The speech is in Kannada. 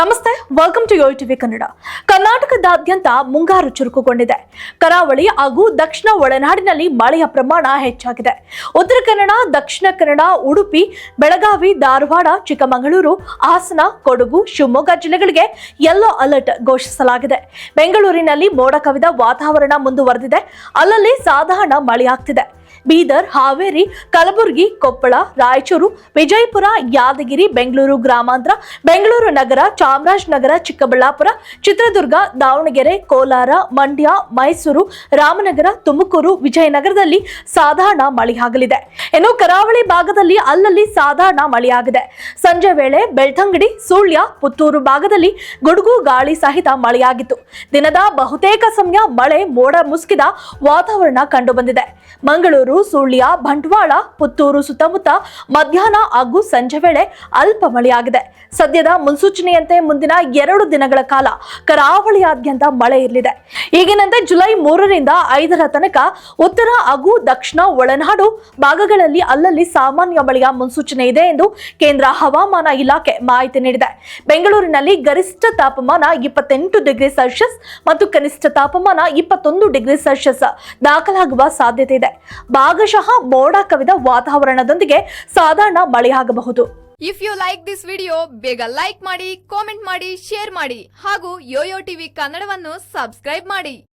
ನಮಸ್ತೆ welcome to yo TV Kannada ಕರ್ನಾಟಕದಾದ್ಯಂತ ಮುಂಗಾರು ಚುರುಕುಗೊಂಡಿದೆ. ಕರಾವಳಿ ಹಾಗೂ ದಕ್ಷಿಣ ಒಳನಾಡಿನಲ್ಲಿ ಮಳೆಯ ಪ್ರಮಾಣ ಹೆಚ್ಚಾಗಿದೆ. ಉತ್ತರ ಕನ್ನಡ, ದಕ್ಷಿಣ ಕನ್ನಡ, ಉಡುಪಿ, ಬೆಳಗಾವಿ, ಧಾರವಾಡ, ಚಿಕ್ಕಮಗಳೂರು, ಹಾಸನ, ಕೊಡಗು, ಶಿವಮೊಗ್ಗ ಜಿಲ್ಲೆಗಳಿಗೆ ಯೆಲ್ಲೋ ಅಲರ್ಟ್ ಘೋಷಿಸಲಾಗಿದೆ. ಬೆಂಗಳೂರಿನಲ್ಲಿ ಮೋಡ ಕವಿದ ವಾತಾವರಣ ಮುಂದುವರೆದಿದೆ. ಅಲ್ಲಲ್ಲಿ ಸಾಧಾರಣ ಮಳೆಯಾಗ್ತಿದೆ. ಬೀದರ್, ಹಾವೇರಿ, ಕಲಬುರಗಿ, ಕೊಪ್ಪಳ, ರಾಯಚೂರು, ವಿಜಯಪುರ, ಯಾದಗಿರಿ, ಬೆಂಗಳೂರು ಗ್ರಾಮಾಂತರ, ಬೆಂಗಳೂರು ನಗರ, ಚಾಮರಾಜನಗರ, ಚಿಕ್ಕಬಳ್ಳಾಪುರ, ಚಿತ್ರದುರ್ಗ, ದಾವಣಗೆರೆ, ಕೋಲಾರ, ಮಂಡ್ಯ, ಮೈಸೂರು, ರಾಮನಗರ, ತುಮಕೂರು, ವಿಜಯನಗರದಲ್ಲಿ ಸಾಧಾರಣ ಮಳೆಯಾಗಲಿದೆ ಇನ್ನು ಕರಾವಳಿ ಭಾಗದಲ್ಲಿ ಅಲ್ಲಲ್ಲಿ ಸಾಧಾರಣ ಮಳೆಯಾಗಿದೆ. ಸಂಜೆ ವೇಳೆ ಬೆಳ್ತಂಗಡಿ, ಸುಳ್ಯ, ಪುತ್ತೂರು ಭಾಗದಲ್ಲಿ ಗುಡುಗು, ಗಾಳಿ ಸಹಿತ ಮಳೆಯಾಗಿತ್ತು. ದಿನದ ಬಹುತೇಕ ಸಮಯ ಮಳೆ ಮೋಡ ಮುಸುಕಿದ ವಾತಾವರಣ ಕಂಡುಬಂದಿದೆ. ಮಂಗಳೂರು ಸುಳ್ಯ, ಬಂಟ್ವಾಳ, ಪುತ್ತೂರು ಸುತ್ತಮುತ್ತ ಮಧ್ಯಾಹ್ನ ಹಾಗೂ ಸಂಜೆ ವೇಳೆ ಅಲ್ಪ ಮಳೆಯಾಗಿದೆ. ಸದ್ಯದ ಮುನ್ಸೂಚನೆಯಂತೆ ಮುಂದಿನ ಎರಡು ದಿನಗಳ ಕಾಲ ಕರಾವಳಿಯಾದ್ಯಂತ ಮಳೆ ಇರಲಿದೆ. ಈಗಿನಂತೆ ಜುಲೈ ಮೂರರಿಂದ ಐದರ ತನಕ ಉತ್ತರ ಹಾಗೂ ದಕ್ಷಿಣ ಒಳನಾಡು ಭಾಗಗಳಲ್ಲಿ ಅಲ್ಲಲ್ಲಿ ಸಾಮಾನ್ಯ ಮಳೆಯ ಮುನ್ಸೂಚನೆ ಇದೆ ಎಂದು ಕೇಂದ್ರ ಹವಾಮಾನ ಇಲಾಖೆ ಮಾಹಿತಿ ನೀಡಿದೆ. ಬೆಂಗಳೂರಿನಲ್ಲಿ ಗರಿಷ್ಠ ತಾಪಮಾನ ಇಪ್ಪತ್ತೆಂಟು ಡಿಗ್ರಿ ಸೆಲ್ಸಿಯಸ್ ಮತ್ತು ಕನಿಷ್ಠ ತಾಪಮಾನ ಇಪ್ಪತ್ತೊಂದು ಡಿಗ್ರಿ ಸೆಲ್ಸಿಯಸ್ ದಾಖಲಾಗುವ ಸಾಧ್ಯತೆ ಇದೆ. ಭಾಗಶಃ ಮೋಡ ಕವಿದ ವಾತಾವರಣದೊಂದಿಗೆ ಸಾಧಾರಣ ಮಳೆಯಾಗಬಹುದು if you like this video ಬೇಗ ಲೈಕ್ ಮಾಡಿ ಕಾಮೆಂಟ್ ಮಾಡಿ ಶೇರ್ ಮಾಡಿ ಹಾಗೂ ಯೋಯೋ ಟಿವಿ ಕನ್ನಡವನ್ನು ಸಬ್ಸ್ಕ್ರೈಬ್ ಮಾಡಿ.